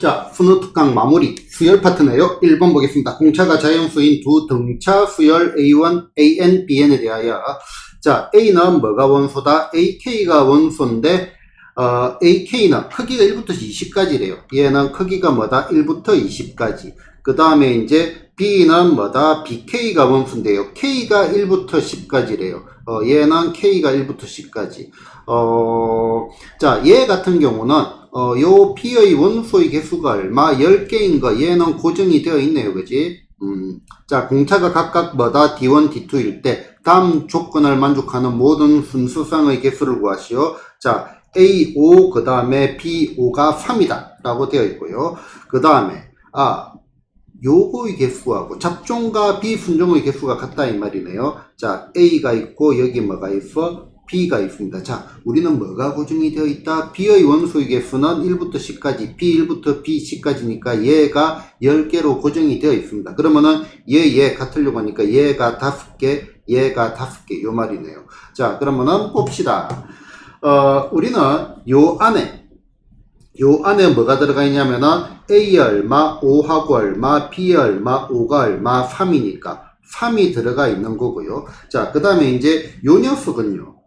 자, 특강 마무리 수열 파트네요. 1번 보겠습니다. 공차가 자연수인 두 등차 수열 A1, AN, BN에 대하여 자, A는 뭐가 원소다? AK가 원소인데 어, AK는 크기가 1부터 20까지래요. 얘는 크기가 뭐다? 1부터 20까지. 그 다음에 이제 B는 뭐다? BK가 원소인데요. K가 1부터 10까지래요. 어, 얘는 K가 1부터 10까지. 어, 자, 얘 같은 경우는 어, 요 P의 원소의 개수가 얼마? 10개인 거. 얘는 고정이 되어 있네요. 그지? 음, 자, 공차가 각각 뭐다? D1, D2일 때 다음 조건을 만족하는 모든 순수상의 개수를 구하시오. 자, A5, 그 다음에 B5가 3이다. 라고 되어 있고요. 그 다음에, 아, 요거의 개수하고 잡종과 비순종의 개수가 같다 이 말이네요. 자, A가 있고 여기 뭐가 있어? B가 있습니다. 자, 우리는 뭐가 고정이 되어 있다? B의 원소의 개수는 1부터 10까지, B1부터 B10까지니까 얘가 10개로 고정이 되어 있습니다. 그러면은 얘, 얘 같으려고 하니까 얘가 5개, 얘가 5개, 요 말이네요. 자, 그러면은 봅시다. 어, 우리는 요 안에 요 안에 뭐가 들어가 있냐면은 A 얼마, 5하고 얼마, B 얼마, 5가 얼마, 3이니까 3이 들어가 있는 거고요. 자, 그 다음에 이제 요 녀석은요.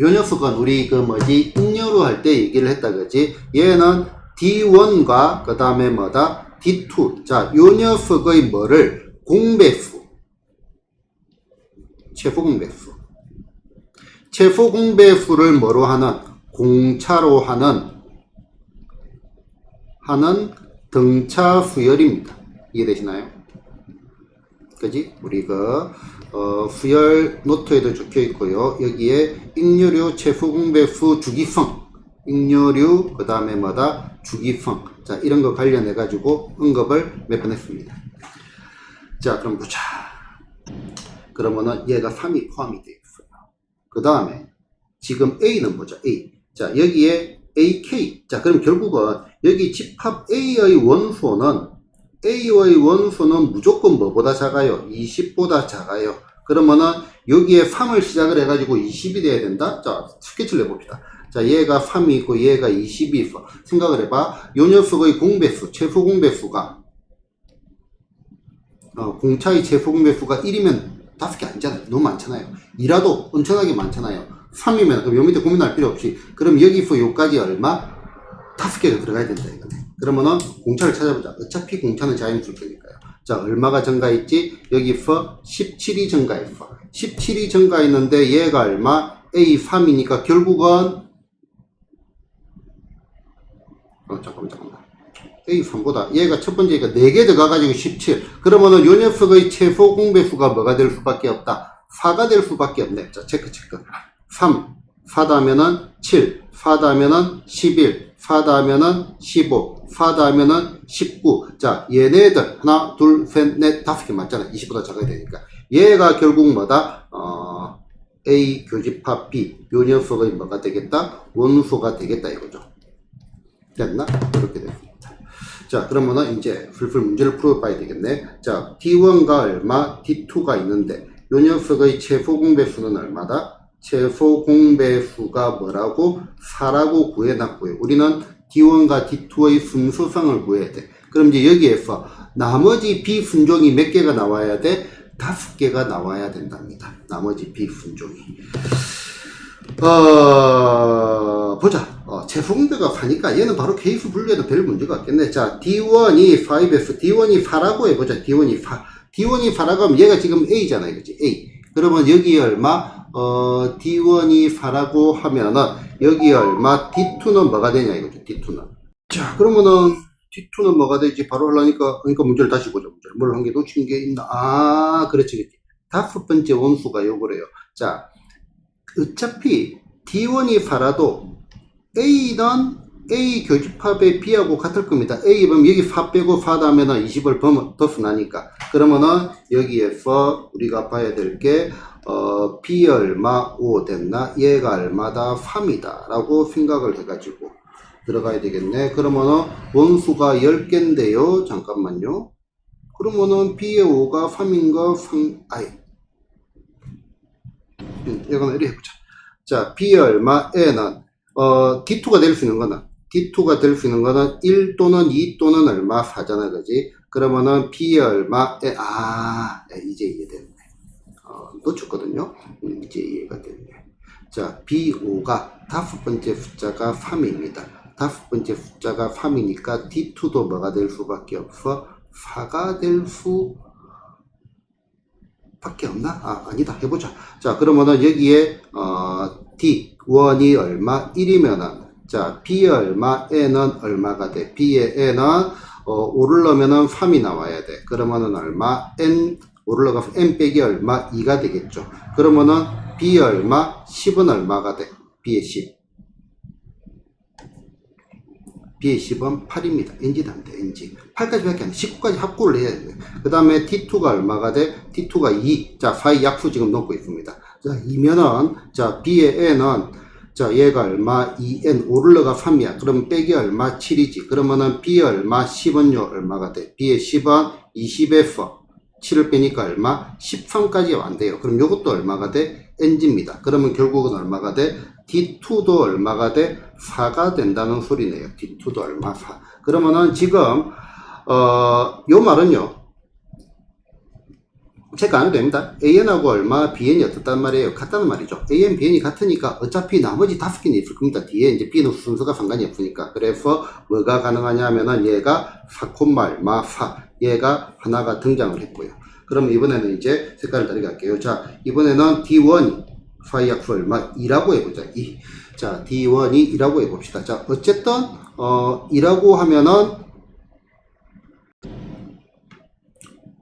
요 녀석은 우리 그 뭐지, ing여로 할 때 얘기를 했다 그지? 얘는 D1과 그 다음에 뭐다? D2. 자, 요 녀석의 뭐를 공배수. 최소 공배수. 최소 공배수를 뭐로 하는 공차로 하는 하는 등차 수열입니다. 이해되시나요? 그지? 우리 그 어, 수열 노트에도 적혀 있고요. 여기에 익류류 최소 공배수 주기성, 익류류 그 다음에 뭐다 주기성. 자 이런 거 관련해 가지고 언급을 몇 번 했습니다. 자 그럼 보자. 그러면은 얘가 3이 포함이 되어 있어요. 그 다음에 지금 A는 뭐죠? A. 자, 여기에 AK. 자, 그럼 결국은 여기 집합 A의 원소는 A의 원소는 무조건 뭐보다 작아요? 20보다 작아요. 그러면은 여기에 3을 시작을 해가지고 20이 돼야 된다? 자, 스케치를 해봅시다. 자, 얘가 3이 있고 얘가 20이 있어. 생각을 해봐. 요 녀석의 공배수, 최소 공배수가 어, 공차의 최소 공배수가 1이면 다섯 개 아니잖아요. 너무 많잖아요. 2라도 엄청나게 많잖아요. 3이면 그럼 요 밑에 고민할 필요 없이 그럼 여기서 요까지 얼마? 다섯 개가 들어가야 된다 이거네. 그러면은 공차를 찾아보자. 어차피 공차는 자연수일 거니까요. 자 얼마가 증가했지? 여기서 17이 증가했어. 17이 증가했는데 얘가 얼마? A 3이니까 결국은 어 잠깐만 잠깐만. A 3보다 얘가 첫 번째가 4개 들어가가지고 17. 그러면은 요 녀석의 최소 공배수가 뭐가 될 수밖에 없다. 4가 될 수밖에 없네. 자 체크 체크. 3, 4다면은 7, 4다면은 11, 4다면은 15, 4다면은 19. 자, 얘네들 하나, 둘, 셋, 넷, 다섯 개 맞잖아. 20보다 작아야 되니까. 얘가 결국 뭐다? 어, A 교집합 B 요 녀석의 뭐가 되겠다? 원소가 되겠다 이거죠. 됐나? 이렇게 됐습니다. 자, 그러면은 이제 풀풀 문제를 풀어봐야 되겠네. 자, D1가 얼마, D2가 있는데 요 녀석의 최소 공배수는 얼마다? 최소 공배수가 뭐라고? 4라고 구해놨고요. 우리는 D1과 D2의 순수성을 구해야 돼. 그럼 이제 여기에서 나머지 비순종이 몇 개가 나와야 돼? 다섯 개가 나와야 된답니다. 나머지 비순종이. 어, 보자. 어, 최소 공배가 4니까 얘는 바로 케이스 분류해도 별 문제가 없겠네. 자, D1이 5에서 D1이 4라고 해보자. D1이 4. D1이 4라고 하면 얘가 지금 A잖아요. 그치? A. 그러면 여기 얼마? 어, D1이 4라고 하면은 여기 얼마? D2는 뭐가 되냐 이거죠. D2는. 자, 그러면은 D2는 뭐가 되지? 바로 하려니까 그러니까 문제를 다시 보자. 문제를 뭘 한 게 놓친 게 있나? 아, 그렇지, 그렇지. 다섯 번째 원수가 요거래요. 자, 어차피 D1이 4라도 A는 A 교집합의 B하고 같을 겁니다. A 보면 여기 4 빼고 4 다음에는 20을 더스 나니까 그러면은 여기에서 우리가 봐야 될 게 어, B 얼마 5 됐나? 얘가 얼마다 3이다 라고 생각을 해가지고 들어가야 되겠네. 그러면은 원수가 10개인데요. 잠깐만요. 그러면은 B의 5가 3인 거 3, 아이. 음, 이거는 이렇게 해보자. 자, B 얼마, N은, 어, D2가 될 수 있는 거는 D2가 될 수 있는 거는 1 또는 2 또는 얼마 4잖아, 그지? 그러면은 B의 얼마, 에, 아, 에, 이제 이해됐네. 어, 놓쳤거든요. 음, 이제 이해가 됐네. 자, B5가 다섯 번째 숫자가 3입니다. 다섯 번째 숫자가 3이니까 D2도 뭐가 될 수밖에 없어? 4가 될 수, 밖에 없나? 아, 아니다. 해보자. 자, 그러면은 여기에, 어, D1이 얼마? 1이면은, 자, B의 얼마? N은 얼마가 돼? B의 N은, 어, 5를 넣으면은 3이 나와야 돼. 그러면은 얼마? N, 5를 넣어서 N 빼기 얼마? 2가 되겠죠. 그러면은 B의 얼마? 10은 얼마가 돼? B의 10. B의 10은 8입니다. NG도 안 돼, NG. 8까지밖에 안 돼. 19까지 합구를 해야 돼. 그 다음에 T2가 얼마가 돼? T2가 2. 자, 사이 약수 지금 넣고 있습니다. 자, 이면은, 자, B의 N은, 자, 얘가 얼마? 2N, 5를 넣어가 3이야. 그럼 빼기 얼마? 7이지. 그러면은 B의 얼마? 10은요, 얼마가 돼? B의 10은 20에서 7을 빼니까 얼마? 13까지 안 돼요. 그럼 요것도 얼마가 돼? NG입니다. 그러면 결국은 얼마가 돼? D2도 얼마가 돼? 4가 된다는 소리네요. D2도 얼마? 4. 그러면은 지금, 어, 요 말은요. 체크 안 해도 됩니다. AN하고 얼마, BN이 어떻단 말이에요? 같다는 말이죠. AN, BN이 같으니까 어차피 나머지 다섯 개는 있을 겁니다. 뒤에 이제 B는 순서가 상관이 없으니까. 그래서 뭐가 가능하냐 하면은 얘가 4, 얼마, 4. 얘가 하나가 등장을 했고요. 그럼 이번에는 이제 색깔을 다르게 할게요. 자, 이번에는 D1이 파이약수 얼마? 2라고 해보자. 2. 자, D1이 2라고 해봅시다. 자, 어쨌든, 어, 2라고 하면은,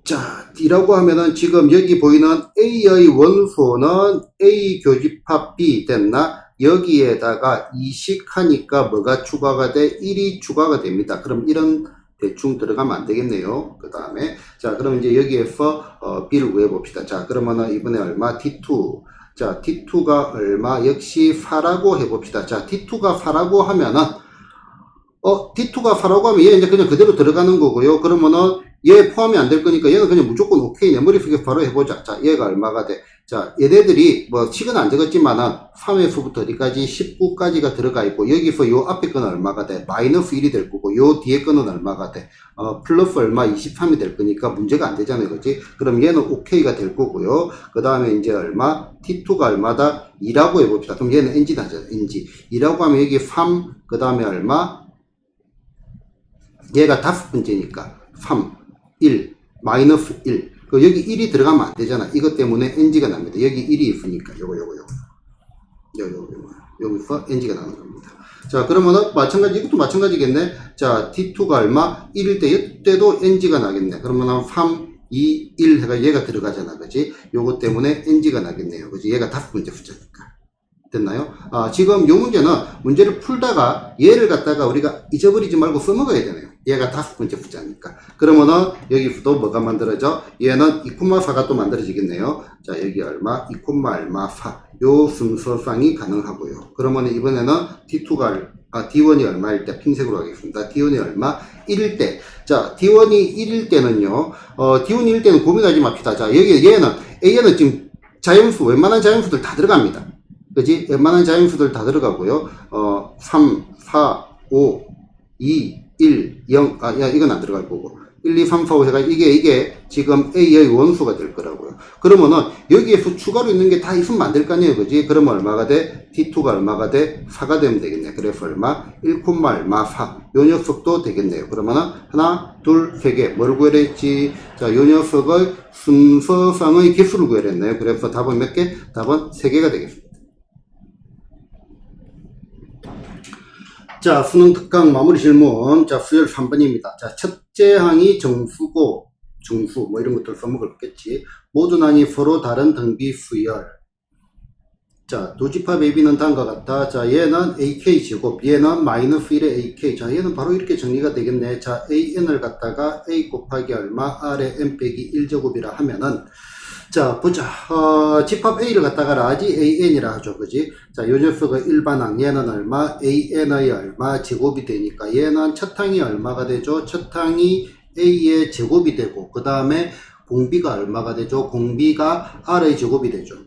자, D라고 하면은 지금 여기 보이는 A의 원소는 A 교집합 B 됐나? 여기에다가 이식하니까 뭐가 추가가 돼? 1이 추가가 됩니다. 그럼 이런 대충 들어가면 안 되겠네요. 그 다음에, 자, 그럼 이제 여기에서, 어, B를 구해 봅시다. 자, 그러면은 이번에 얼마? T2. 자, T2가 얼마? 역시 4라고 해봅시다. 자, T2가 4라고 하면은, 어, T2가 4라고 하면 얘 이제 그냥 그대로 들어가는 거고요. 그러면은 얘 포함이 안 될 거니까 얘는 그냥 무조건 오케이 내 머릿속에 바로 해보자. 자, 얘가 얼마가 돼? 자, 얘네들이 뭐 식은 안 적었지만은 3에서부터 어디까지 19까지가 들어가 있고 여기서 요 앞에 거는 얼마가 돼? 마이너스 1이 될 거고 요 뒤에 거는 얼마가 돼? 어, 플러스 얼마 23이 될 거니까 문제가 안 되잖아요. 그지? 그럼 얘는 오케이가 될 거고요. 그 다음에 이제 얼마? T2가 얼마다? 2라고 해봅시다. 그럼 얘는 NG 나죠. NG. 2라고 하면 여기 3, 그 다음에 얼마? 얘가 다섯 번째니까 3, 1, 마이너스 1. 그 여기 1이 들어가면 안 되잖아. 이것 때문에 NG가 납니다. 여기 1이 있으니까 요거 요거 요거. 요거 요거 요거. 여기서 NG가 나는 겁니다. 자, 그러면은 마찬가지 이것도 마찬가지겠네. 자, T2가 얼마? 1일 때 이때도 NG가 나겠네. 그러면은 3, 2, 1 해가 얘가 들어가잖아. 그지? 요거 때문에 NG가 나겠네요. 그지? 얘가 다섯 번째 숫자니까. 됐나요? 아, 지금 요 문제는 문제를 풀다가 얘를 갖다가 우리가 잊어버리지 말고 써먹어야 되네요. 얘가 다섯 번째 숫자니까. 그러면은 여기서도 뭐가 만들어져? 얘는 2,4가 또 만들어지겠네요. 자, 여기 얼마? 2, 얼마 4. 요 순서상이 가능하고요. 그러면 이번에는 D2가 아, D1이 얼마일 때 핑색으로 하겠습니다. D1이 얼마? 1일 때. 자, D1이 1일 때는요. 어, D1이 1일 때는 고민하지 맙시다. 자, 여기 얘는 A는 지금 자연수 웬만한 자연수들 다 들어갑니다. 그지? 웬만한 자연수들 다 들어가고요. 어, 3, 4, 5, 2, 1, 0. 아, 야, 이건 안 들어갈 거고. 1, 2, 3, 4, 5 해가 이게, 이게 지금 A의 원수가 될 거라고요. 그러면은 여기에서 추가로 있는 게 다 있으면 안될거 아니에요. 그지? 그러면 얼마가 돼? T2가 얼마가 돼? 4가 되면 되겠네. 그래서 얼마? 1, 얼마 4. 요 녀석도 되겠네요. 그러면은 하나, 둘, 세 개. 뭘 구해야 했지? 자, 요 녀석을 순서상의 개수를 구해야 했네요. 그래서 답은 몇 개? 답은 세 개가 되겠습니다. 자, 수능 특강 마무리 질문. 자, 수열 3번입니다. 자, 첫째 항이 정수고, 중수, 뭐 이런 것들 써먹었겠지. 모든 항이 서로 다른 등비 수열. 자, 도집합 AB는 다음과 같다. 자, 얘는 AK 제곱, 얘는 마이너스 1의 AK. 자, 얘는 바로 이렇게 정리가 되겠네. 자, AN을 갖다가 A 곱하기 얼마, R의 M 빼기 1제곱이라 하면은, 자, 보자. 어, 집합 A를 갖다가 라지 AN이라 하죠. 그지? 자, 요 녀석의 일반항, 얘는 얼마? AN의 얼마? 제곱이 되니까, 얘는 첫 항이 얼마가 되죠? 첫 항이 A의 제곱이 되고, 그 다음에 공비가 얼마가 되죠? 공비가 R의 제곱이 되죠.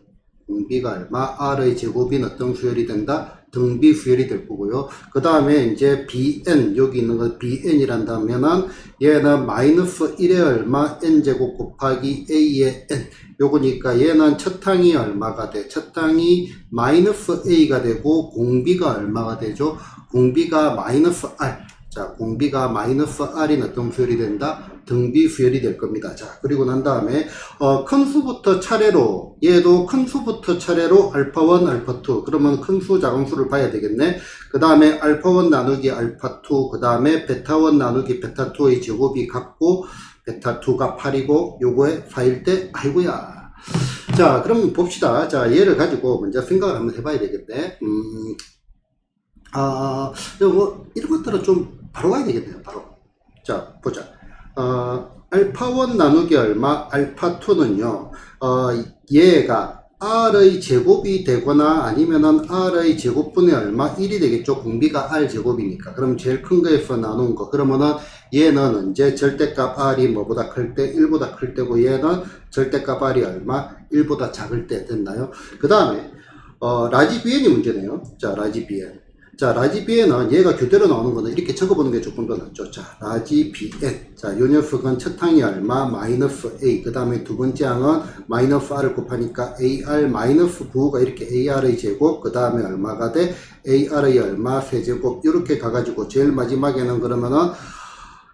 공비가 얼마? R의 제곱인 어떤 수열이 된다? 등비 수열이 될 거고요. 그 다음에 이제 bn 여기 있는 거 bn이란다면은 얘는 마이너스 1의 얼마 n 제곱 곱하기 a의 n 요거니까 얘는 첫 항이 얼마가 돼? 첫 항이 마이너스 a가 되고 공비가 얼마가 되죠? 공비가 마이너스 r 자, 공비가 마이너스 R인 어떤 수열이 된다? 등비 수열이 될 겁니다. 자, 그리고 난 다음에, 어, 큰 수부터 차례로, 얘도 큰 수부터 차례로 알파1, 알파2. 그러면 큰 수, 작은 수를 봐야 되겠네. 그 다음에 알파1 나누기 알파2, 그 다음에 베타1 나누기 베타2의 제곱이 같고, 베타2가 8이고, 요거에 4일 때, 아이고야. 자, 그럼 봅시다. 자, 얘를 가지고 먼저 생각을 한번 해봐야 되겠네. 음, 아, 뭐, 이런 것들은 좀 바로 가야 되겠네요, 바로. 자, 보자. 어, 알파1 나누기 얼마, 알파2는요, 어, 얘가 R의 제곱이 되거나 아니면은 R의 제곱분의 얼마 1이 되겠죠. 공비가 R 제곱이니까. 그럼 제일 큰 거에서 나눈 거. 그러면은 얘는 이제 절대값 R이 뭐보다 클 때 1보다 클 때고 얘는 절대값 R이 얼마 1보다 작을 때 됐나요? 그 다음에 어, 라지 BN이 문제네요. 자, 라지 BN. 자, 라지 BN은 얘가 교대로 나오는 거는 이렇게 적어보는 게 조금 더 낫죠. 자, 라지 BN. 자, 요 녀석은 첫 항이 얼마? 마이너스 A. 그 다음에 두 번째 항은 마이너스 R을 곱하니까 AR 마이너스 부호가 이렇게 AR의 제곱. 그 다음에 얼마가 돼? AR의 얼마? 세제곱. 이렇게 가가지고 제일 마지막에는 그러면은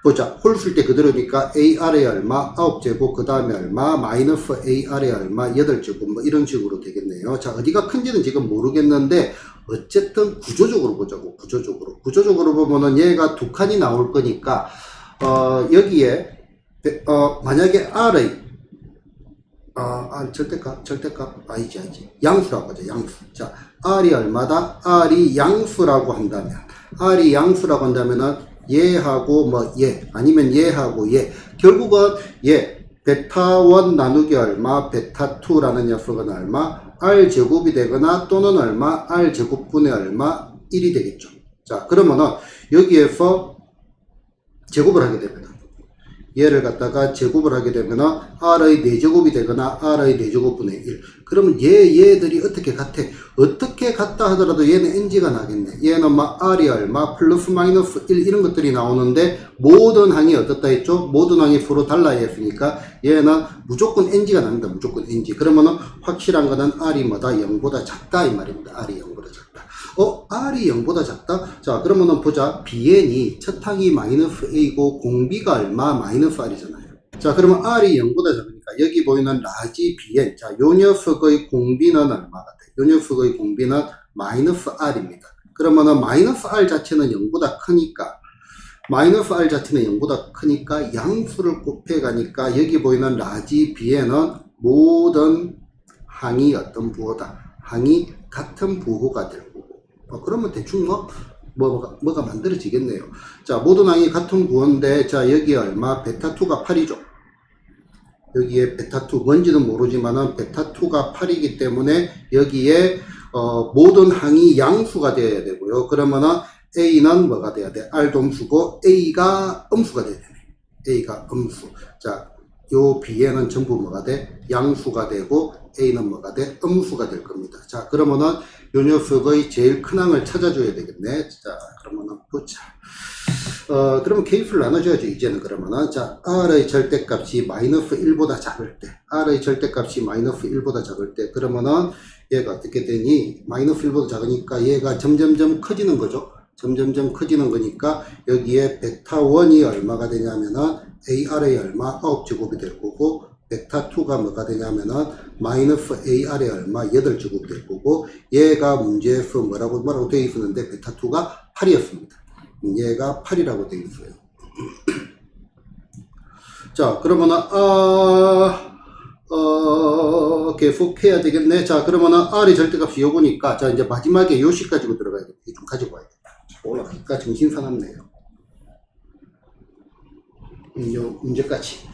보자. 홀쓸때 그대로니까 AR의 얼마, 9제곱, 그 다음에 얼마, 마이너스 AR의 얼마, 8제곱, 뭐 이런 식으로 되겠네요. 자, 어디가 큰지는 지금 모르겠는데, 어쨌든 구조적으로 보자고, 구조적으로. 구조적으로 보면은 얘가 두 칸이 나올 거니까, 어, 여기에, 어, 만약에 R의, 어, 아, 절대값, 절대값, 아니지, 아니지. 양수라고 하죠, 양수. 자, R이 얼마다? R이 양수라고 한다면, R이 양수라고 한다면은, 얘하고 뭐 얘, 아니면 얘하고 얘. 결국은 얘, 베타 1 나누기 얼마, 베타 2라는 녀석은 얼마, R 제곱이 되거나 또는 얼마, R 제곱분의 얼마, 1이 되겠죠. 자, 그러면은 여기에서 제곱을 하게 됩니다. 얘를 갖다가 제곱을 하게 되면은 R의 4제곱이 되거나 R의 4제곱분의 1. 그러면 얘, 얘들이 어떻게 같아? 어떻게 같다 하더라도 얘는 NG가 나겠네. 얘는 막 R이 얼마, 플러스 마이너스 1 이런 것들이 나오는데 모든 항이 어떻다 했죠? 모든 항이 서로 달라야 했으니까 얘는 무조건 NG가 납니다. 무조건 NG. 그러면은 확실한 거는 R이 뭐다? 0보다 작다 이 말입니다. R이 0보다 작다. 어, R이 0보다 작다? 자, 그러면은 보자. BN이 첫 항이 마이너스 A고 공비가 얼마? 마이너스 R이잖아요. 자, 그러면 R이 0보다 작으니까 여기 보이는 라지 BN. 자, 요 녀석의 공비는 얼마가 돼? 요 녀석의 공비는 마이너스 R입니다. 그러면은 마이너스 R 자체는 0보다 크니까 마이너스 R 자체는 0보다 크니까 양수를 곱해 가니까 여기 보이는 라지 B에는 모든 항이 어떤 부호다. 항이 같은 부호가 될. 어, 그러면 대충 뭐, 뭐가, 뭐가 만들어지겠네요. 자, 모든 항이 같은 부호인데, 자, 여기 얼마? 베타2가 8이죠. 여기에 베타2, 뭔지는 모르지만은 베타2가 8이기 때문에 여기에, 어, 모든 항이 양수가 되어야 되고요. 그러면은 A는 뭐가 돼야 돼? R도 음수고 A가 음수가 돼야 되네. A가 음수. 자, 요 B에는 전부 뭐가 돼? 양수가 되고 A는 뭐가 돼? 음수가 될 겁니다. 자, 그러면은 요 녀석의 제일 큰 항을 찾아줘야 되겠네. 자, 그러면은 보자. 어, 그러면 케이스를 나눠줘야죠. 이제는 그러면은. 자, R의 절대값이 마이너스 1보다 작을 때. R의 절대값이 마이너스 1보다 작을 때. 그러면은 얘가 어떻게 되니? 마이너스 1보다 작으니까 얘가 점점점 커지는 거죠. 점점점 커지는 거니까 여기에 베타 1이 얼마가 되냐면은 AR의 얼마 9제곱이 될 거고 베타2가 뭐가 되냐면은 마이너스 AR의 얼마 8제곱이 될 거고 얘가 문제에서 뭐라고 뭐라고 되어 있었는데 베타2가 8이었습니다. 얘가 8이라고 되어 있어요. 자 그러면은 아 어, 계속 해야 되겠네. 자, 그러면은 R의 절대값이 요거니까, 자, 이제 마지막에 요식 가지고 들어가야겠다. 이좀 가지고 와야겠다. 올라가니까 정신 사납네요. 음, 요 문제까지.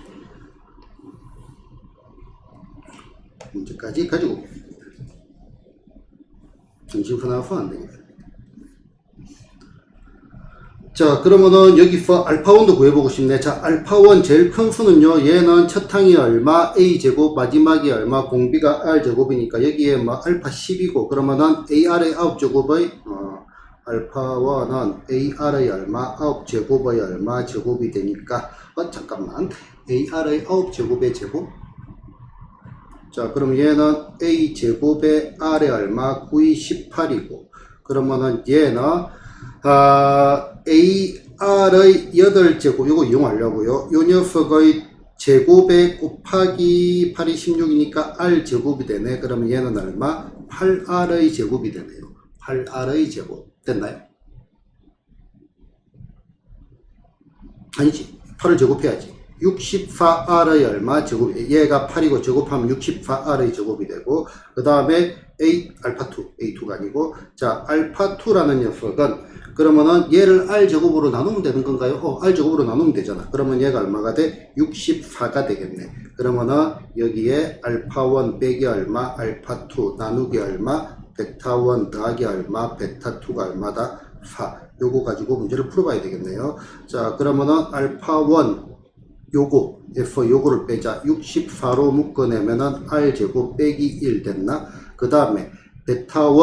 문제까지 가지고 오겠습니다. 정신 사나워서 안 되겠다. 자, 그러면은 여기서 알파1도 구해보고 싶네. 자, 알파1 제일 큰 수는요, 얘는 첫 항이 얼마, a제곱, 마지막이 얼마, 공비가 r제곱이니까 여기에 뭐 알파 10이고, 그러면은 ar의 9제곱의, 어, 알파1은 ar의 얼마, 9제곱의 얼마, 제곱이 되니까, 어, 잠깐만. ar의 9제곱의 제곱? 자, 그럼 얘는 a제곱의 r의 얼마, 9이 18이고, 그러면은 얘는 아, AR의 8제곱, 요거 이용하려고요. 요 녀석의 제곱에 곱하기 8이 16이니까 R제곱이 되네. 그러면 얘는 얼마? 8R의 제곱이 되네요. 8R의 제곱. 됐나요? 아니지. 8을 제곱해야지. 64R의 얼마 제곱, 얘가 8이고 제곱하면 64R의 제곱이 되고, 그 다음에 A, 알파2, A2가 아니고, 자, 알파2라는 녀석은, 그러면은 얘를 R제곱으로 나누면 되는 건가요? 어, R제곱으로 나누면 되잖아. 그러면 얘가 얼마가 돼? 64가 되겠네. 그러면은 여기에 알파1 빼기 얼마, 알파2 나누기 얼마, 베타1 더하기 얼마, 베타2가 얼마다? 4. 요거 가지고 문제를 풀어봐야 되겠네요. 자, 그러면은 알파1 요거 F 요거를 빼자 64로 묶어내면은 R제곱 빼기 1 됐나? 그 다음에 베타 1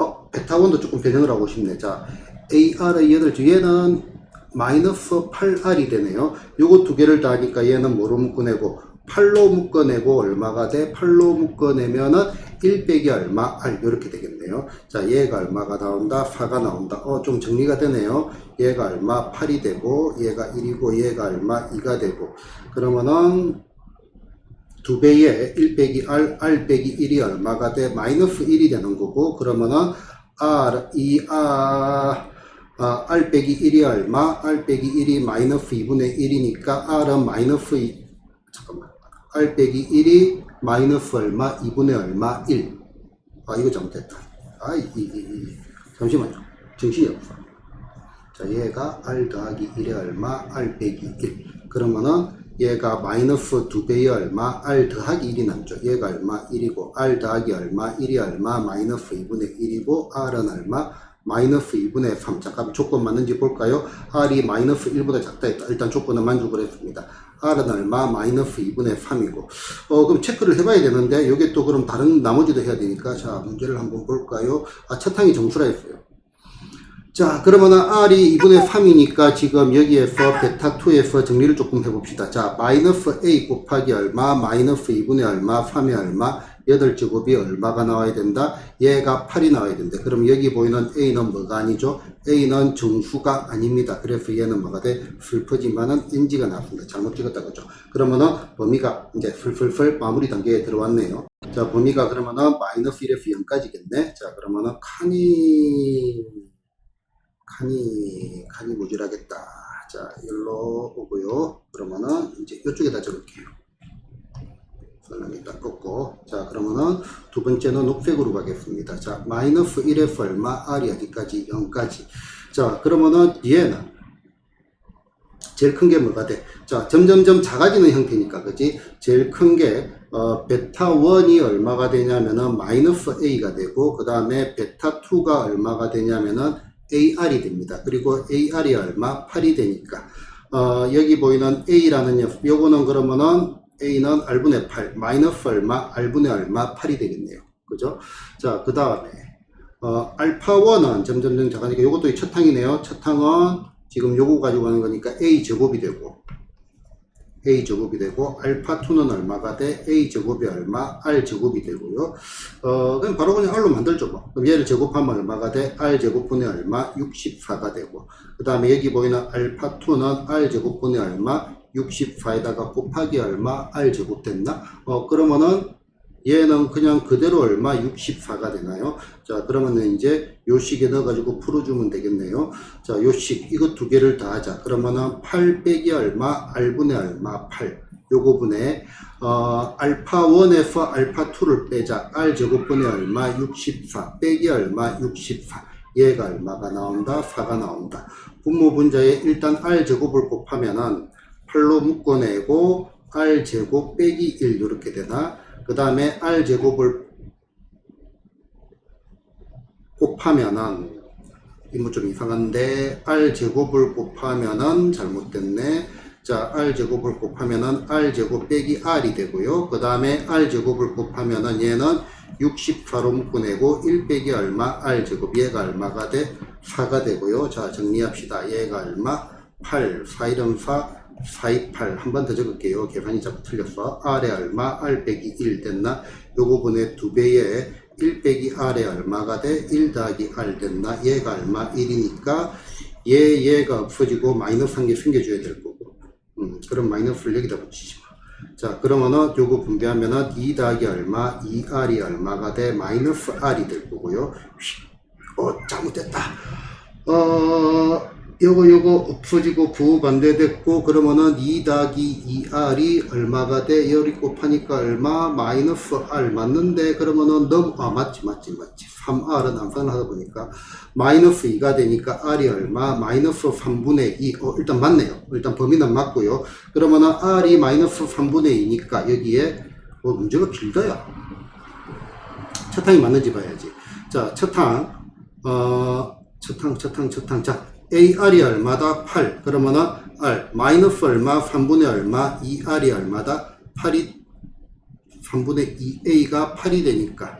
어 베타 1도 조금 변형을 하고 싶네 자 AR의 얘들 얘는 마이너스 8R이 되네요. 요거 두 개를 다 하니까 얘는 뭐로 묶어내고? 8로 묶어내고 얼마가 돼? 8로 묶어내면은 1 빼기 얼마? R 이렇게 되겠네요. 자, 얘가 얼마가 나온다? 4가 나온다. 어, 좀 정리가 되네요. 얘가 얼마? 8이 되고, 얘가 1이고, 얘가 얼마? 2가 되고. 그러면은, 두 배에 1 빼기 R, R 빼기 1이 얼마가 돼? 마이너스 1이 되는 거고, 그러면은, R, 2, R, 아, R 빼기 1이 얼마? R 빼기 1이 마이너스 2분의 1이니까 R은 마이너스 2, 잠깐만. R 빼기 1이 마이너스 얼마? 2분의 얼마? 1. 아, 이거 잘못했다. 아, 이, 이, 이. 잠시만요. 정신이 없어. 자, 얘가 R 더하기 1의 얼마? R 빼기 1. 그러면은 얘가 마이너스 2배의 얼마? R 더하기 1이 남죠. 얘가 얼마? 1이고, R 더하기 얼마? 1이 얼마? 마이너스 2분의 1이고, R은 얼마? 마이너스 2분의 3. 잠깐 조건 맞는지 볼까요? R이 마이너스 1보다 작다 했다. 일단 조건은 만족을 했습니다. R은 얼마? 마이너스 2분의 3이고. 어, 그럼 체크를 해봐야 되는데, 요게 또 그럼 다른 나머지도 해야 되니까, 자, 문제를 한번 볼까요? 아, 첫 항이 정수라 했어요. 자, 그러면은 R이 2분의 3이니까 지금 여기에서 베타2에서 정리를 조금 해봅시다. 자, 마이너스 A 곱하기 얼마, 마이너스 2분의 얼마, 3의 얼마, 8제곱이 얼마가 나와야 된다? 얘가 8이 나와야 된다. 그럼 여기 보이는 A는 뭐가 아니죠? A는 정수가 아닙니다. 그래서 얘는 뭐가 돼? 슬퍼지만은 NG가 나왔습니다. 잘못 찍었다 그죠? 그러면은 범위가 이제 슬슬슬 마무리 단계에 들어왔네요. 자, 범위가 그러면은 마이너스 1에서 0까지겠네. 자, 그러면은 칸이 칸이 칸이 모질하겠다. 자, 일로 오고요. 그러면은 이제 이쪽에다 적을게요. 딱 꺾고. 자, 그러면은 두 번째는 녹색으로 가겠습니다. 자, 마이너스 1에서 얼마? R이 어디까지? 0까지. 자, 그러면은 얘는 제일 큰 게 뭐가 돼? 자, 점점점 작아지는 형태니까, 그지? 제일 큰 게, 어, 베타 1이 얼마가 되냐면은 마이너스 A가 되고, 그 다음에 베타 2가 얼마가 되냐면은 AR이 됩니다. 그리고 AR이 얼마? 8이 되니까. 어, 여기 보이는 A라는 요거는 그러면은 A는 R분의 8, 마이너스 얼마? R분의 얼마? 8이 되겠네요. 그죠? 자, 그 다음에, 어, 알파1은 점점점 작아지니까 요것도 첫 항이네요. 첫 항은 지금 요거 가지고 하는 거니까 A 제곱이 되고, A 제곱이 되고, 알파2는 얼마가 돼? A 제곱이 얼마? R 제곱이 되고요. 어, 그럼 바로 그냥 R로 만들죠, 뭐. 그럼 얘를 제곱하면 얼마가 돼? R 제곱분의 얼마? 64가 되고. 그 다음에 여기 보이는 알파2는 R 제곱분의 얼마? 64에다가 곱하기 얼마? R 제곱 됐나? 어, 그러면은 얘는 그냥 그대로 얼마? 64가 되나요? 자, 그러면은 이제 요 식에 넣어가지고 풀어주면 되겠네요. 자, 요 식, 이거 두 개를 다 하자. 그러면은 8 빼기 얼마? R분의 얼마? 8. 요거 분에, 어, 알파 1에서 알파 2를 빼자. R 제곱분의 얼마? 64. 빼기 얼마? 64. 얘가 얼마가 나온다? 4가 나온다. 분모 분자에 일단 R 제곱을 곱하면은 8로 묶어내고 R 제곱 빼기 1 이렇게 되나? 그 다음에 R 제곱을 곱하면은 인물 좀 이상한데 r 제곱을 곱하면은 잘못됐네. 자, r 제곱을 곱하면은 r 제곱 빼기 r이 되고요. 그 다음에 r 제곱을 곱하면은 얘는 64로 묶어내고 1 빼기 얼마 r 제곱 얘가 얼마가 돼? 4가 되고요. 자, 정리합시다. 얘가 얼마? 8, 4 1은 4, 4, 2, 8. 한 번 더 적을게요. 계산이 자꾸 틀렸어. r에 얼마? r 빼기 1 됐나? 요거 분의 두 배에 1 빼기 r에 얼마가 돼? 1 더하기 r 됐나? 얘가 얼마? 1이니까 얘, 얘가 없어지고 마이너스 한개 생겨줘야 될 거고. 음, 그럼 마이너스를 여기다 붙이지 마. 자, 그러면은 요거 분배하면은 2 더하기 얼마? 2r이 얼마가 돼? 마이너스 r이 될 거고요. 어, 잘못됐다. 어, 요거 요거 없어지고 부호 반대됐고 그러면은 2 더하기 2r이 얼마가 돼? 열이 곱하니까 얼마? 마이너스 r 맞는데 그러면은 너무 아 맞지 맞지 맞지 3r은 암산을 하다 보니까 마이너스 2가 되니까 r이 얼마? 마이너스 3분의 2 어, 일단 맞네요 일단 범위는 맞고요 그러면은 r이 마이너스 3분의 2니까 여기에 어, 문제가 길다야 첫 항이 맞는지 봐야지 자 첫 항 어, 첫항, 첫항, 첫항. 자, AR이 얼마다? 8. 그러면은 R, 마이너스 얼마? 3분의 얼마? 2R이 얼마다? 8이, 3분의 2A가 8이 되니까.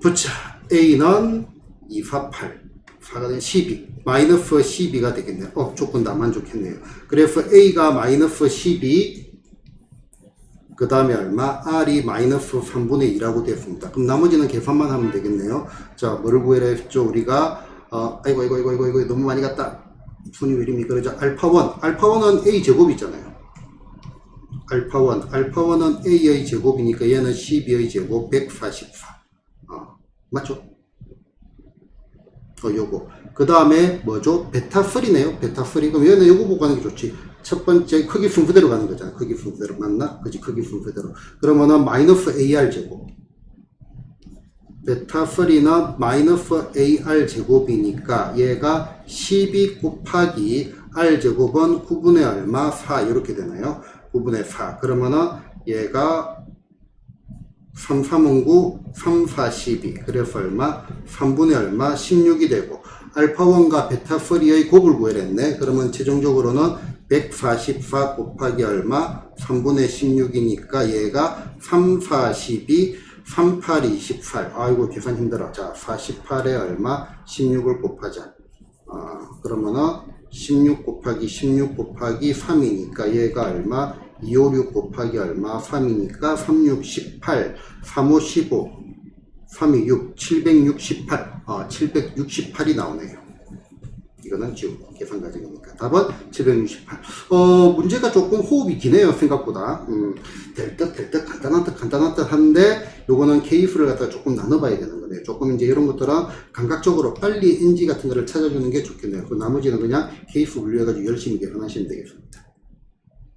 붙자. A는 2, 4, 8. 4가 된 12. 마이너스 12가 되겠네요. 어, 조건 나만 좋겠네요. 그래서 A가 마이너스 12, 그 다음에 얼마? R이 마이너스 3분의 2라고 되었습니다. 그럼 나머지는 계산만 하면 되겠네요. 자, 뭐를 구해라 했죠? 우리가, 어, 아이고, 아이고, 아이고, 아이고, 아이고, 너무 많이 갔다. 손이 왜 이리 미끄러져? 알파1. 알파1은 A 제곱이잖아요. 알파1. 알파1은 A의 제곱이니까 얘는 12의 제곱 144. 어, 맞죠? 어, 요거. 그 다음에 뭐죠? 베타3네요. 베타3. 그럼 얘는 요거 보고 가는 게 좋지. 첫 번째 크기 순서대로 가는 거잖아. 크기 순서대로. 맞나? 그지? 크기 순서대로. 그러면은 마이너스 AR 제곱. 베타 3는 마이너스 AR 제곱이니까 얘가 12 곱하기 R 제곱은 9분의 얼마? 4 이렇게 되나요? 9분의 4. 그러면은 얘가 3, 3은 9, 3, 4, 12. 그래서 얼마? 3분의 얼마? 16이 되고, 알파1과 베타3의 곱을 구해냈네. 그러면 최종적으로는 144 곱하기 얼마? 3분의 16이니까 얘가 3, 4, 12, 3, 8, 28. 아이고, 계산 힘들어. 자, 48에 얼마? 16을 곱하자. 아, 그러면은 16 곱하기 16 곱하기 3이니까 얘가 얼마? 256 곱하기 얼마? 3이니까 36, 18, 35, 15, 3이 6, 768, 아, 768이 나오네요. 이거는 지금 계산 과정이니까. 답은 768. 어, 문제가 조금 호흡이 기네요, 생각보다. 음, 될 듯, 될 듯, 간단한 듯, 간단한 듯 하는데, 요거는 케이스를 갖다가 조금 나눠봐야 되는 거네요. 조금 이제 이런 것들은 감각적으로 빨리 NG 같은 거를 찾아주는 게 좋겠네요. 그 나머지는 그냥 케이스 분류해가지고 열심히 계산하시면 되겠습니다.